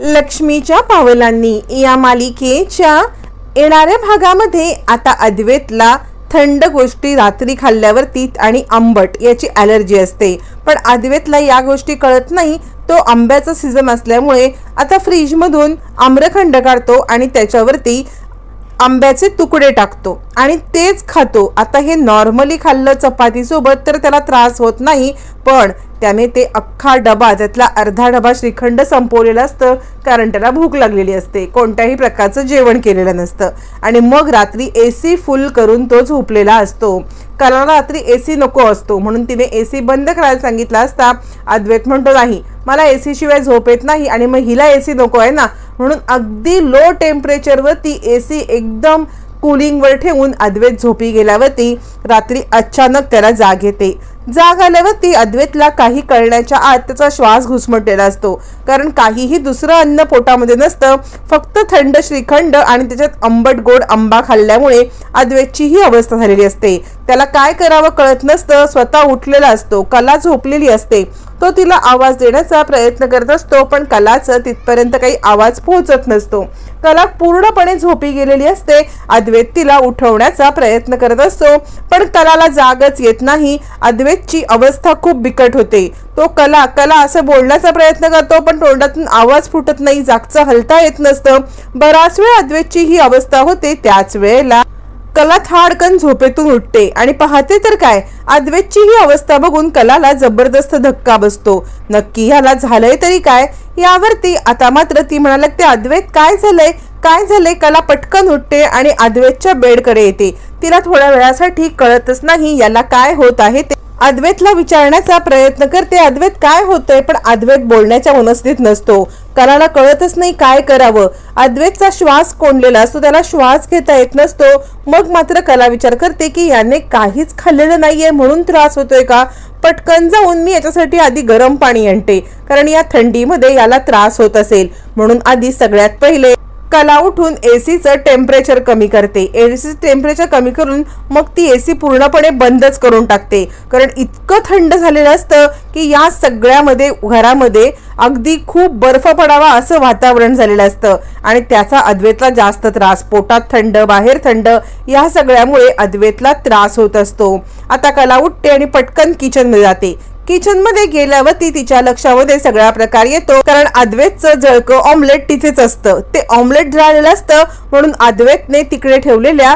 लक्ष्मीच्या पावलांनी या मालिकेच्या येणाऱ्या भागामध्ये आता अद्वैतला थंड गोष्टी रात्री खाल्ल्यावरती आणि आंबट याची ॲलर्जी असते. पण अद्वैतला या गोष्टी कळत नाही तो आंब्याचा सीझन असल्यामुळे आता फ्रीजमधून आम्रखंड काढतो आणि त्याच्यावरती आंब्याचे तुकडे टाकतो. आणि तेच खातो. आता हे नॉर्मली खाल्लं चपातीसोबत तर त्याला त्रास होत नाही पण त्याने ते अख्खा डबा त्यातला अर्धा डबा श्रीखंड संपवलेला असतं कारण त्याला भूक लागलेली असते. कोणत्याही प्रकारचं जेवण केलेलं नसतं. आणि मग रात्री ए सी फुल करून तो झोपलेला असतो. कारण रात्री ए सी नको असतो. म्हणून तिने ए सी बंद करायला सांगितला असता. अद्वैत म्हणतो नाही मला ए सीशिवाय झोप येत नाही आणि मग हिला ए सी नको आहे ना? म्हणून अगदी लो टेम्परेचरवर ती ए सी एकदम कुलिंगवर ठेवून अद्वैत झोपी गेल्यावरती रात्री अचानक त्याला जाग येते. जाग आल्यावरती अद्वैतला काही कळण्याच्या आत त्याचा श्वास घुसमटलेला असतो. कारण काहीही दुसरं अन्न पोटामध्ये नसतं फक्त थंड श्रीखंड आणि त्याच्यात आंबट गोड आंबा खाल्ल्यामुळे अद्वैतची ही अवस्था झालेली असते. त्याला काय करावं कळत नसतं स्वतः उठलेला असतो कला झोपलेली असते. तो तिला आवाज देण्याचा प्रयत्न करत असतो पण कलाचं तिथपर्यंत काही आवाज पोहोचत नसतो. कला पूर्णपणे झोपी गेलेली असते. अद्वैत तिला उठवण्याचा प्रयत्न करत असतो पण कलाला जागच येत नाही. अद्वैतची अवस्था खूप बिकट होते. तो कला कला असं बोलण्याचा प्रयत्न करतो पण तोंडातून आवाज फुटत नाही जागचं हलता येत नसतं. बराच वेळ अद्वैतची ही अवस्था होते त्याच वेळेला कला थाडकन झोपेतून उठते. आणि पाहते तर काय अद्वैतची ही अवस्था बघून कलाला जबरदस्त धक्का बसतो. नक्की ह्याला झालंय तरी काय? यावरती आता मात्र ती म्हणायला लागते अद्वैत काय झालंय? काय झालंय? कला पटकन उठते आणि अद्वैतच्या बेडकडे येते. तिला थोड्या वेळासाठी कळतच नाही याला काय होत आहे ते अद्वैतला विचारण्याचा प्रयत्न करते. अद्वैत काय होतंय? पण अद्वैत बोलण्याच्या मनस्थित नसतो. कलाला कळतच नाही काय करावं. अद्वैतचा श्वास कोंडलेला असतो. त्याला श्वास घेता येत नसतो. मग मात्र कला विचार करते की याने काहीच खाल्लेलं नाहीये म्हणून त्रास होतोय का? पटकन जाऊन मी याच्यासाठी आधी गरम पाणी आणते. कारण या थंडीमध्ये याला त्रास होत असेल. म्हणून आधी सगळ्यात पहिले कला उठून एसीचं टेम्परेचर कमी करते. एसीचं टेम्परेचर कमी करून मग ती एसी पूर्णपणे बंदच करून टाकते. कारण इतकं थंड झालेलं असतं की या सगळ्यामध्ये घरामध्ये अगदी खूप बर्फ पडावा असं वातावरण झालेलं असतं. आणि त्याचा अद्वैतला जास्त त्रास. पोटात थंड बाहेर थंड या सगळ्यामुळे अद्वैतला त्रास होत असतो. आता कला उठते आणि पटकन किचनमध्ये जाते. किचनमध्ये गेल्यावरती तिच्या लक्षामध्ये सगळा प्रकार येतो. कारण अद्वैतचं जळकं ऑमलेट तिथेच असतं. ते ऑमलेट झालेलं असतं म्हणून अद्वैतने तिकडे ठेवलेल्या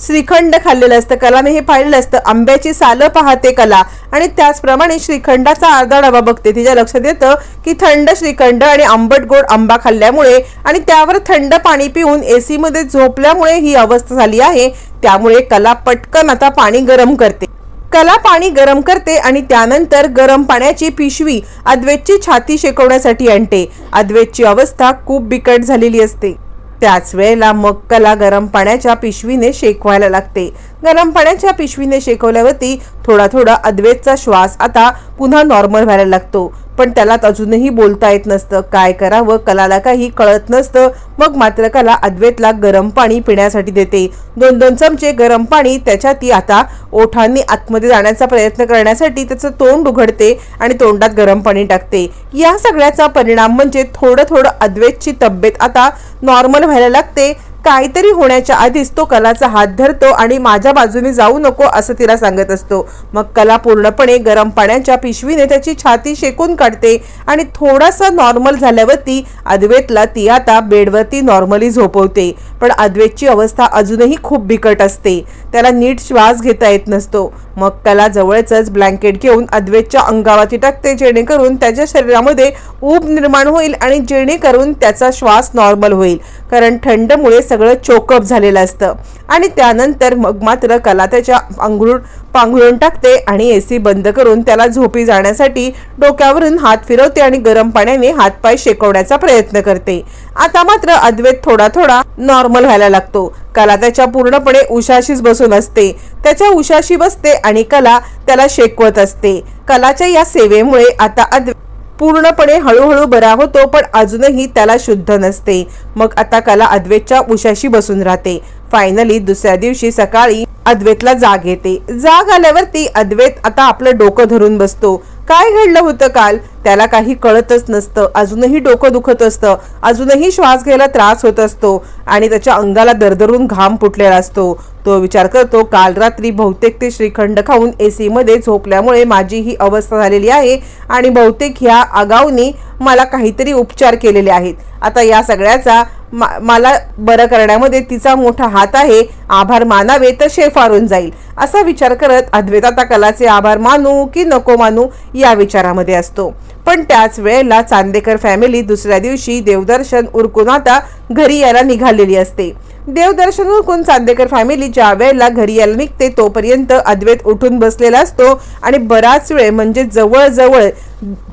श्रीखंड खाल्लेलं असतं. कलाने हे पाहिलेलं असतं. आंब्याची सालं पाहते कला. आणि त्याचप्रमाणे श्रीखंडाचा अर्धा डबा बघते. तिच्या लक्षात येतं की थंड श्रीखंड आणि आंबट गोड आंबा खाल्ल्यामुळे आणि त्यावर थंड पाणी पिऊन एसीमध्ये झोपल्यामुळे ही अवस्था झाली आहे. त्यामुळे कला पटकन आता पाणी गरम करते. कला पाणी गरम करते आणि त्यानंतर गरम पाण्याची पिशवी अद्वैतची छाती शेकवण्यासाठी आणते. अद्वैतची अवस्था खूप बिकट झालेली असते. त्याच वेळेला मग कला गरम पाण्याच्या पिशवीने शेकवायला लागते. गरम पाण्याच्या पिशवीने शेकवल्यावरती थोडा थोडा अद्वैतचा श्वास आता पुन्हा नॉर्मल व्हायला लागतो. पण त्याला अजूनही बोलता येत नसतं. काय करावं? कलाला काही कळत नसतं. मग मात्र कला अद्वैतला गरम पाणी पिण्यासाठी देते. दोन दोन चमचे गरम पाणी त्याच्या ती आता ओठांनी आतमध्ये जाण्याचा प्रयत्न करण्यासाठी त्याचं तोंड उघडते आणि तोंडात गरम पाणी टाकते. या सगळ्याचा परिणाम म्हणजे थोडं थोडं अद्वैतची तब्येत आता नॉर्मल व्हायला लागते. काहीतरी होण्याच्या आधीच तो कलाचा हात धरतो आणि माझ्या बाजूने जाऊ नको असं तिला सांगत असतो. मग कला पूर्णपणे गरम पाण्याच्या पिशवीने त्याची छाती शेकून काढते आणि थोडासा नॉर्मल झाल्यावरती अद्वैतला ती आता बेडवरती नॉर्मली झोपवते. पण अद्वैतची अवस्था अजूनही खूप बिकट असते. त्याला नीट श्वास घेता येत नसतो. मग कला जवळच ब्लँकेट घेऊन अद्वैतच्या अंगावरती टाकते जेणेकरून त्याच्या शरीरामध्ये ऊब निर्माण होईल आणि जेणेकरून त्याचा श्वास नॉर्मल होईल. कारण थंडमुळे सगळं चोकअप झालेलं असतं. आणि त्यानंतर मग मात्र कला त्याच्या अंघरुण पांघरून टाकते आणि एसी बंद करून त्याला झोपी जाण्यासाठी डोक्यावरून हात फिरवते आणि गरम पाण्याने हातपाय शेकवण्याचा प्रयत्न करते. आता मात्र अद्वैत थोडा थोडा नॉर्मल व्हायला लागतो. कला त्याच्या पूर्णपणे उशाशीच बसून असते. त्याच्या उशाशी बसते आणि कला त्याला शेकवत असते. कलाच्या या सेवेमुळे आता अद्वैत पूर्णपणे हळूहळू बरा होतो पण अजूनही त्याला शुद्ध नसते. मग आता कला अद्वैतच्या उशाशी बसून राहते. फायनली दुसऱ्या दिवशी सकाळी अद्वैतला जाग येते. जाग आल्यावरती अद्वैत आता आपलं डोकं धरून बसतो. काय घडलं होतं काल? त्याला काही कळतच नसतं. अजूनही डोकं दुखत असतं. अजूनही श्वास घ्यायला त्रास होत असतो आणि त्याच्या अंगाला दरदरून घाम फुटलेला असतो. तो विचार करतो काल रात्री बहुतेक ते श्रीखंड खाऊन ए सीमध्ये झोपल्यामुळे माझी ही अवस्था झालेली आहे आणि बहुतेक ह्या आगाऊनी मला काहीतरी उपचार केलेले आहेत. आता या सगळ्याचा मा- मला बरं करण्यामध्ये तिचा मोठा हात आहे. आभार मानावे तर शेफारून जाईल. असा विचार करत अद्वैताता कलाचे आभार मानू की नको मानू या विचारामध्ये असतो. पण त्याच वेळेला चांदेकर फॅमिली दुसऱ्या दिवशी देवदर्शन उरकून आता घरी यायला निघालेली असते. देवदर्शन उरकून चांदेकर फॅमिली ज्या वेळेला घरी यायला निघते तोपर्यंत अद्वैत उठून बसलेला असतो आणि बराच वेळ म्हणजे जवळजवळ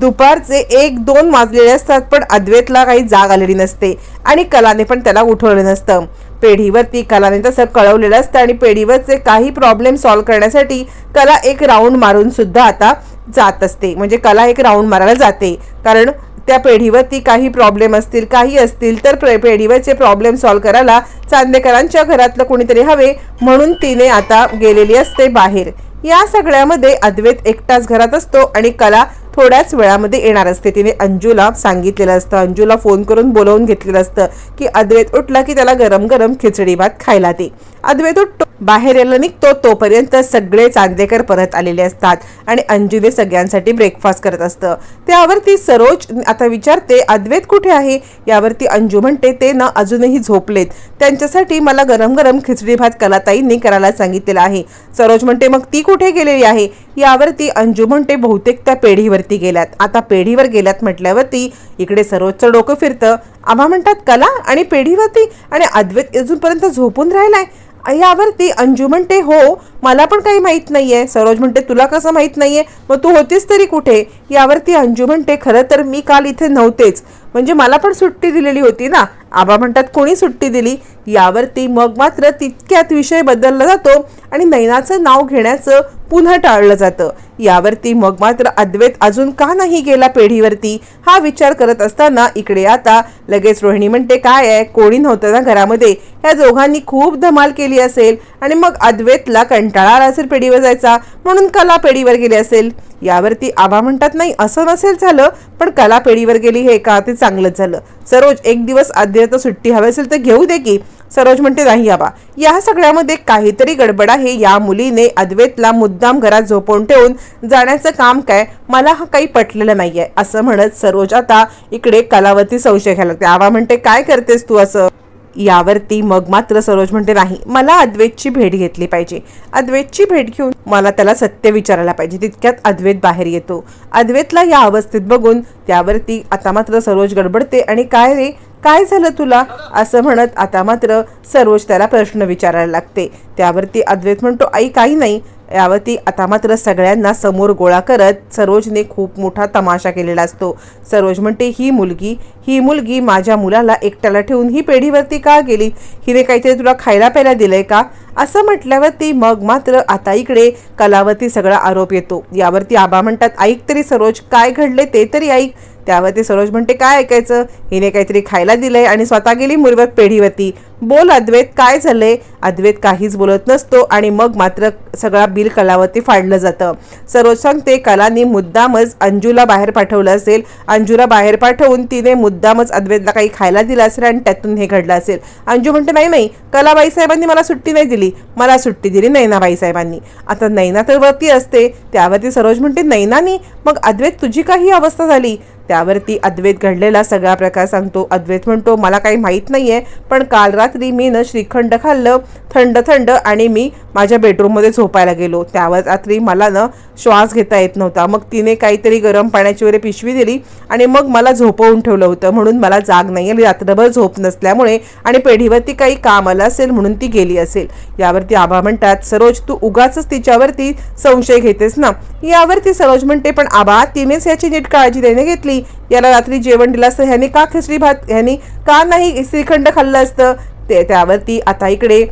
दुपारचे एक दोन वाजलेले असतात पण अद्वैतला काही जाग आलेली नसते आणि कलाने पण त्याला उठवलं नसतं. पेढीवरती कलाने तसं कळवलेलं असतं आणि पेढीवरचे काही प्रॉब्लेम सॉल्व्ह करण्यासाठी कला एक राऊंड मारून सुद्धा आता जात असते. म्हणजे कला एक राऊंड मारायला जाते. कारण त्या पेढीवरती काही प्रॉब्लेम असतील काही असतील तर प्रे- पेढीवरचे प्रॉब्लेम सॉल्व्ह करायला चांदेकरांच्या घरातलं कोणीतरी हवे म्हणून तिने आता गेलेली असते बाहेर. या सगळ्यामध्ये अद्वैत एकटाच घरात असतो आणि कला थोड्याच वेळामध्ये येणार असते. तिने अंजूला सांगितलेलं असतं. अंजूला फोन करून बोलवून घेतलेलं असतं की अद्वैत उठला की त्याला गरम गरम खिचडी भात खायला दे. अद्वैत उठतो बाहेर यायला निघतो. तोपर्यंत सगळे चांदेकर परत आलेले असतात आणि अंजूने सगळ्यांसाठी ब्रेकफास्ट करत असतं. त्यावरती सरोज आता विचारते अद्वैत कुठे आहे? यावरती अंजू म्हणते ते ना अजूनही झोपलेत. त्यांच्यासाठी मला गरम गरम खिचडी भात कलाताईंनी करायला सांगितलेलं आहे. सरोज म्हणते मग ती कुठे गेलेली आहे? यावरती अंजू म्हणते बहुतेक त्या पेढीवर पेढीवरती गेल्यात. आता पेढीवर गेल्यात म्हटल्यावरती इकडे सरोजचं डोकं फिरतं. आम्हा म्हणतात कला आणि पेढीवरती आणि अद्वैत अजूनपर्यंत झोपून राहिलाय. यावरती अंजू म्हणते हो मला पण काही माहीत नाहीये. सरोज म्हणते तुला कसं माहीत नाहीये? मग तू होतीस तरी कुठे? यावरती अंजू म्हणते खरं तर मी काल इथे नव्हतेच. म्हणजे मला पण सुट्टी दिलेली होती ना. आबा म्हणतात कोणी सुट्टी दिली? यावरती मग मात्र तितक्यात विषय बदलला जातो आणि नैनाचं नाव घेण्याचं पुन्हा टाळलं जातं. यावरती मग मात्र अद्वैत अजून का नाही गेला पेढीवरती? हा विचार करत असताना इकडे आता लगेच रोहिणी म्हणते काय आहे? कोणी नव्हतं ना घरामध्ये. ह्या दोघांनी खूप धमाल केली असेल आणि मग अद्वैतला कंटाळा आला असेल पेढीवर जायचा. म्हणून कला पेढीवर गेली असेल. यावरती आबा म्हणतात नाही असं नसेल झालं पण कला पेढीवर गेली हे का? ते चांगलंच झालं. सरोज एक दिवस अद्वैत सुट्टी हवी असेल तर घेऊ दे की. सरोज म्हणते नाही आबा या सगळ्यामध्ये काहीतरी गडबड आहे. या मुलीने अद्वैतला मुद्दाम घरात झोपवून ठेवून जाण्याचं काम काय? मला हा काही पटलेलं नाहीये. असं म्हणत सरोज आता इकडे कलावती संशय घ्यायला लागते आबा म्हणते काय करतेस तू असं? यावरती मग मात्र सरोज म्हणते नाही मला अद्वैतची भेट घेतली पाहिजे. अद्वैतची भेट घेऊन मला त्याला सत्य विचारायला पाहिजे. तितक्यात अद्वैत बाहेर येतो. अद्वैतला या अवस्थेत बघून त्यावरती आता मात्र सरोज गडबडते आणि काय रे? काय झालं तुला? असं म्हणत आता मात्र सरोज त्याला प्रश्न विचारायला लागते. त्यावरती अद्वैत म्हणतो आई काही नाही. यावरती आता मात्र सगळ्यांना समोर गोळा करत सरोजने खूप मोठा तमाशा केलेला असतो. सरोज म्हणते ही मुलगी ही मुलगी माझ्या मुलाला एकट्याला ठेवून ही पेढीवरती का गेली? हिने काहीतरी तुला खायला प्यायला दिलंय का? असं म्हटल्यावरती मग मात्र आता इकडे कलावती सगळा आरोप येतो. यावरती आबा म्हणतात ऐक तरी सरोज काय घडले ते तरी ऐक. त्यावरती सरोज म्हणते काय ऐकायचं? हिने काहीतरी खायला दिलंय आणि स्वतः गेली मुरवत पेढीवरती. बोल अद्वैत काय झालंय? अद्वैत काहीच बोलत नसतो आणि मग मात्र सगळा बिल कलावरती फाडलं जातं. सरोज सांगते कलानी मुद्दामच अंजूला बाहेर पाठवलं असेल. अंजूला बाहेर पाठवून तिने मुद्दामच अद्वैतला काही खायला दिलं असेल आणि त्यातून हे घडलं असेल. अंजू म्हणते नाही नाही कलाबाई साहेबांनी मला सुट्टी नाही दिली. मला सुट्टी दिली नैनाबाई साहेबांनी आता नैना तर वरती असते. त्यावरती सरोज म्हणते नैनानी मग अद्वैत तुझी काही अवस्था झाली? त्यावरती अद्वैत घडलेला सगळा प्रकार सांगतो. अद्वैत म्हणतो मला काही माहीत नाही आहे पण काल रात्री मी न श्रीखंड खाल्लं थंड थंड आणि मी माझ्या बेडरूममध्ये झोपायला गेलो. त्यावर रात्री मला न श्वास घेता येत नव्हता. मग तिने काहीतरी गरम पाण्याची वगैरे पिशवी दिली आणि मग मला झोपवून ठेवलं होतं. म्हणून मला जाग नाही आली. रात्रभर झोप नसल्यामुळे आणि पेढीवरती काही काम आलं असेल म्हणून ती गेली असेल. यावरती आबा म्हणतात सरोज तू उगाच तिच्यावरती संशय घेतेस ना? यावरती सरोज म्हणते पण आबा तिनेच याची नीट काळजी देणे घेतली. याला रात्री जेवण दिलं असतं. ह्याने का खिचडी भात ह्याने का नाही श्रीखंड खाल्लं असतं? ते त्यावरती आता इकडे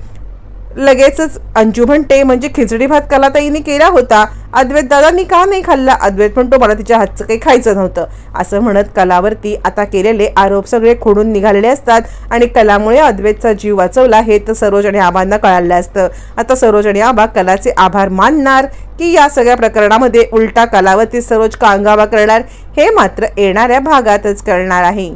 लगेचच अंजू म्हणते म्हणजे खिचडी भात कलाताईने केला होता. अद्वैत दादांनी का नाही खाल्ला? अद्वैत म्हणतो मला तिच्या हातचं काही खायचं नव्हतं. असं म्हणत कलावरती आता केलेले आरोप सगळे खोडून निघालेले असतात आणि कलामुळे अद्वैतचा जीव वाचवला हे तर सरोज आणि आबांना कळालं असतं. आता सरोज आणि आबा कलाचे आभार मानणार की या सगळ्या प्रकरणामध्ये उलटा कलावरती सरोज कांगावा करणार? हे मात्र येणाऱ्या भागातच कळणार आहे.